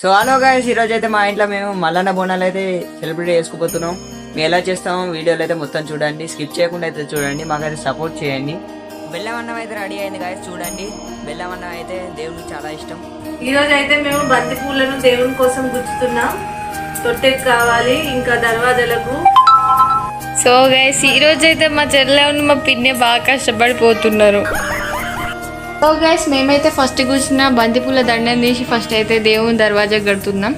So hello guys ఈరోజు అయితే మా ఇంట్లో మేము మల్లన్న బోనాలు అయితే సెలబ్రేట్ చేసుకుపోతున్నాం మేము ఎలా చేస్తామో వీడియోలు అయితే మొత్తం చూడండి. స్కిప్ చేయకుండా అయితే చూడండి మాకైతే సపోర్ట్ చేయండి. బెల్లం అన్నం అయితే రెడీ అయింది గాయస్ చూడండి. బెల్లం అన్నం అయితే దేవునికి చాలా ఇష్టం. ఈ రోజు అయితే మేము బంతి పూలను దేవుని కోసం గుచ్చుతున్నాం. తొట్టెకి కావాలి ఇంకా దర్వాజలకు. సో గైస్ ఈ రోజు అయితే మా చెల్లె ఉన్న మా పిన్ని బాగా కష్టపడిపోతున్నారు. సో గైస్ మేమైతే ఫస్ట్ కూర్చున్న బంతిపూల దండం తీసి ఫస్ట్ అయితే దేవుని దర్వాజా కడుతున్నాం.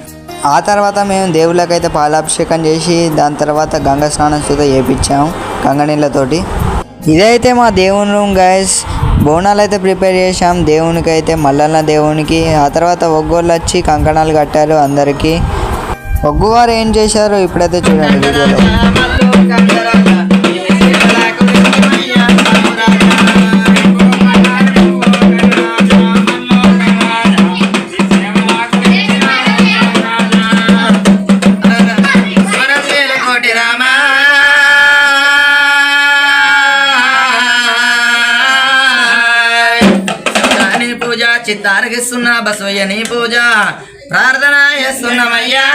ఆ తర్వాత మేము దేవుళ్ళకైతే పాలాభిషేకం చేసి దాని తర్వాత గంగ స్నానం సుధా చేపించాము గంగ నీళ్ళతోటి ఇదైతే మా దేవుని రూమ్ గైస్ బోనాలు అయితే ప్రిపేర్ చేసాం దేవునికి అయితే మల్లన్న దేవునికి. ఆ తర్వాత ఒగ్గోళ్ళు వచ్చి కంకణాలు కట్టారు అందరికీ. ఒగ్గువారు ఏం చేశారు ఇప్పుడైతే చూడండి వీడియోలో. చిత్తారగిస్తున్నా బసవయ్య బసవయ్యని పూజ. ప్రార్థన చేస్తున్నామయ్యా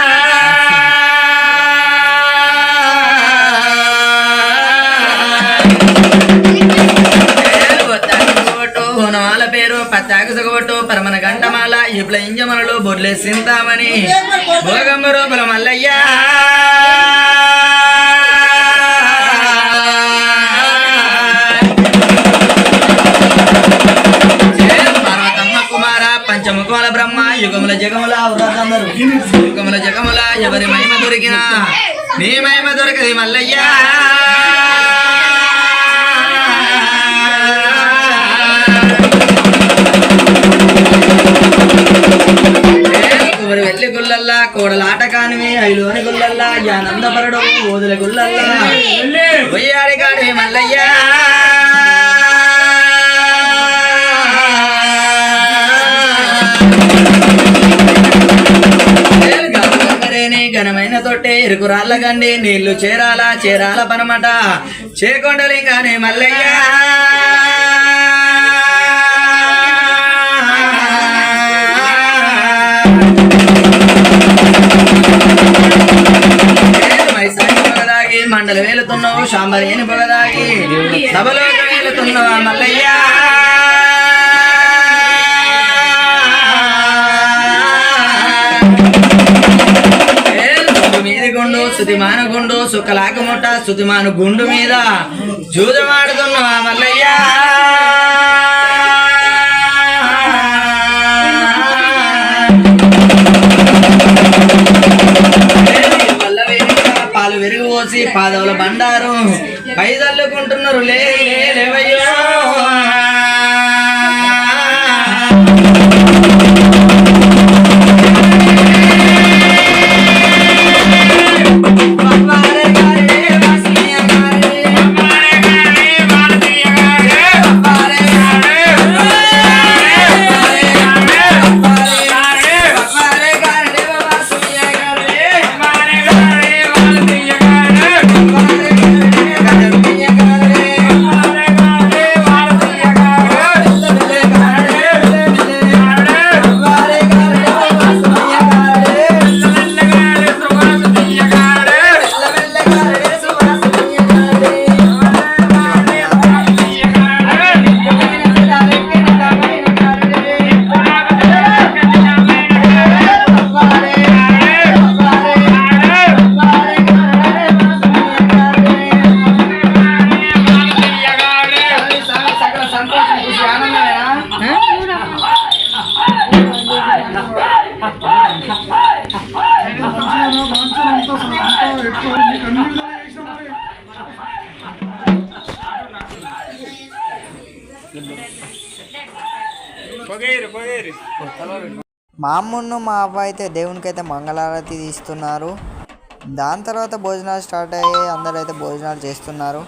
హోనమాల పేరు పత్తాకు సగొట్టు పరమన గంటమాల ఇప్పుడు ఇంజమనలు బొర్లే సింతామని భోగమ్మ రూపల మల్లయ్యా యుగముల జగముల వ్రతందరు యుగముల జగముల ఎవరి మహిమ దొరికినా? నీ మహిమ దొరకది మల్లయ్యా. వెళ్ళి గుల్లల్లా కోడలాట కానివి ఐలోని గుల్లల్లా ఆనందపరడు ఓదుల గుల్లల్లా వయ్యారి కాని మల్లయ్యా. ఇరుకు రాళ్ళగండి నీళ్ళు చేరాల చేరాల పనమాట. చేకొండలింగానే మల్లయ్యా. మల్లయ్య పొగదాగి మండలు వేలుతున్నావు శాంబరేని పొగదాగి సభలోకి వేలుతున్నావా మల్లయ్యా? మీది గుండు శుతిమాన గుండు సుఖలాక ముట్ట శుతిమాన గుండు మీద. జూదమాడుతున్నావా మల్లయ్యా. పాలు విరిగి పోసి పాదవుల బండారు. పైదల్లుకుంటున్నారు లేవయ్యో. మా అమ్మను మా అవ్వ అయితే దేవునికి అయితే మంగళారతి తీస్తున్నారు. దాని తర్వాత భోజనాలు స్టార్ట్ అయ్యి అందరూ అయితే భోజనాలు చేస్తున్నారు.